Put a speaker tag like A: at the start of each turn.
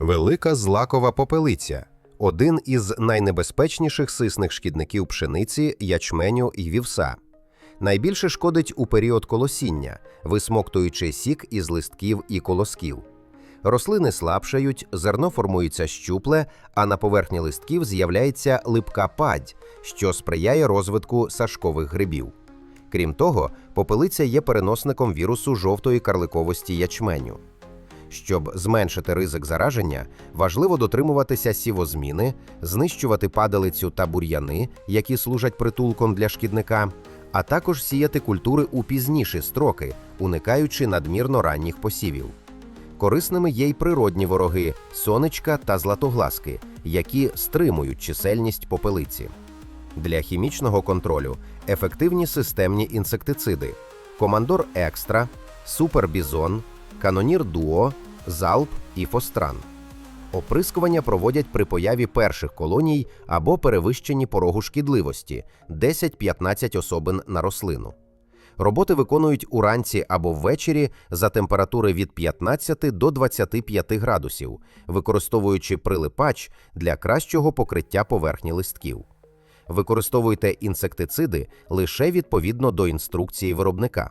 A: Велика злакова попелиця один із найнебезпечніших сисних шкідників пшениці, ячменю і вівса. Найбільше шкодить у період колосіння, висмоктуючи сік із листків і колосків. Рослини слабшають, зерно формується щупле, а на поверхні листків з'являється липка падь, що сприяє розвитку сашкових грибів. Крім того, попелиця є переносником вірусу жовтої карликовості ячменю. Щоб зменшити ризик зараження, важливо дотримуватися сівозміни, знищувати падалицю та бур'яни, які служать притулком для шкідника, а також сіяти культури у пізніші строки, уникаючи надмірно ранніх посівів. Корисними є й природні вороги сонечка та златогласки, які стримують чисельність попелиці. Для хімічного контролю ефективні системні інсектициди: Командор Екстра, Супербізон, Канонір Дуо, Залп і Фостран. Оприскування проводять при появі перших колоній або перевищенні порогу шкідливості 10-15 особин на рослину. Роботи виконують уранці або ввечері за температури від 15 до 25 градусів, використовуючи прилипач для кращого покриття поверхні листків. Використовуйте інсектициди лише відповідно до інструкції виробника.